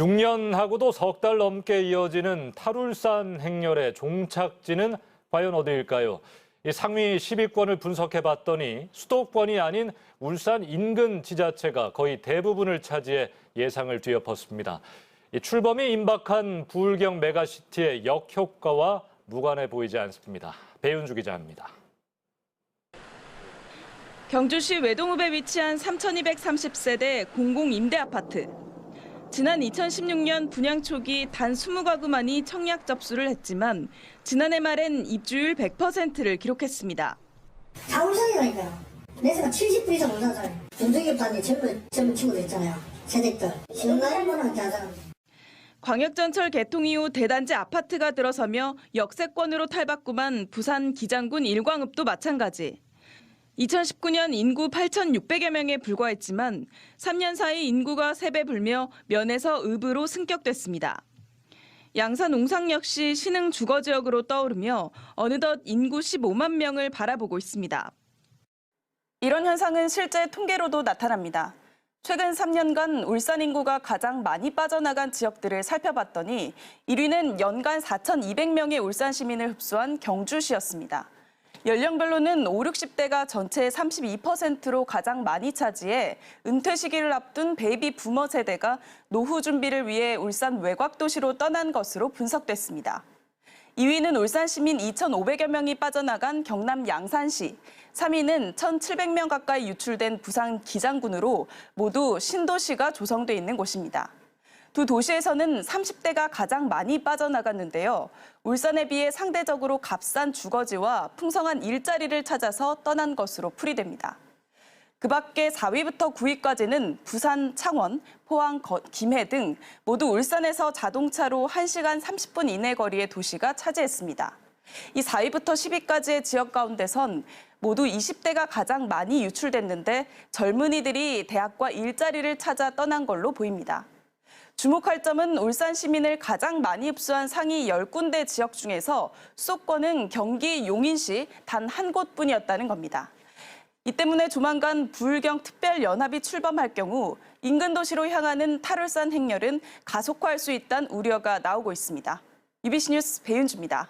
6년하고도 석 달 넘게 이어지는 탈울산 행렬의 종착지는 과연 어디일까요? 이 상위 10위권을 분석해 봤더니 수도권이 아닌 울산 인근 지자체가 거의 대부분을 차지해 예상을 뒤엎었습니다. 이 출범이 임박한 부울경 메가시티의 역효과와 무관해 보이지 않습니다. 배윤주 기자입니다. 경주시 외동읍에 위치한 3,230세대 공공임대아파트. 지난 2016년 분양 초기 단 20가구만이 청약 접수를 했지만 지난해 말엔 입주율 100%를 기록했습니다. 다 울산이라니까요. 내세가 70% 이상 울산 사람. 중소기업 단지 젊은, 젊은 친구들 있잖아요. 세대들. 다 사람. 광역전철 개통 이후 대단지 아파트가 들어서며 역세권으로 탈바꿈한 부산 기장군 일광읍도 마찬가지. 2019년 인구 8,600여 명에 불과했지만 3년 사이 인구가 3배 불며 면에서 읍으로 승격됐습니다. 양산 웅상 역시 신흥 주거 지역으로 떠오르며 어느덧 인구 15만 명을 바라보고 있습니다. 이런 현상은 실제 통계로도 나타납니다. 최근 3년간 울산 인구가 가장 많이 빠져나간 지역들을 살펴봤더니 1위는 연간 4,200명의 울산 시민을 흡수한 경주시였습니다. 연령별로는 5, 60대가 전체의 32%로 가장 많이 차지해 은퇴 시기를 앞둔 베이비 부머 세대가 노후 준비를 위해 울산 외곽 도시로 떠난 것으로 분석됐습니다. 2위는 울산 시민 2,500여 명이 빠져나간 경남 양산시, 3위는 1,700명 가까이 유출된 부산 기장군으로 모두 신도시가 조성돼 있는 곳입니다. 두 도시에서는 30대가 가장 많이 빠져나갔는데요. 울산에 비해 상대적으로 값싼 주거지와 풍성한 일자리를 찾아서 떠난 것으로 풀이됩니다. 그 밖에 4위부터 9위까지는 부산, 창원, 포항, 거- 김해 등 모두 울산에서 자동차로 1시간 30분 이내 거리의 도시가 차지했습니다. 이 4위부터 10위까지의 지역 가운데선 모두 20대가 가장 많이 유출됐는데 젊은이들이 대학과 일자리를 찾아 떠난 걸로 보입니다. 주목할 점은 울산 시민을 가장 많이 흡수한 상위 10군데 지역 중에서 수도권은 경기 용인시 단 한 곳뿐이었다는 겁니다. 이 때문에 조만간 부울경 특별연합이 출범할 경우 인근 도시로 향하는 탈울산 행렬은 가속화할 수 있다는 우려가 나오고 있습니다. UBC 뉴스 배윤주입니다.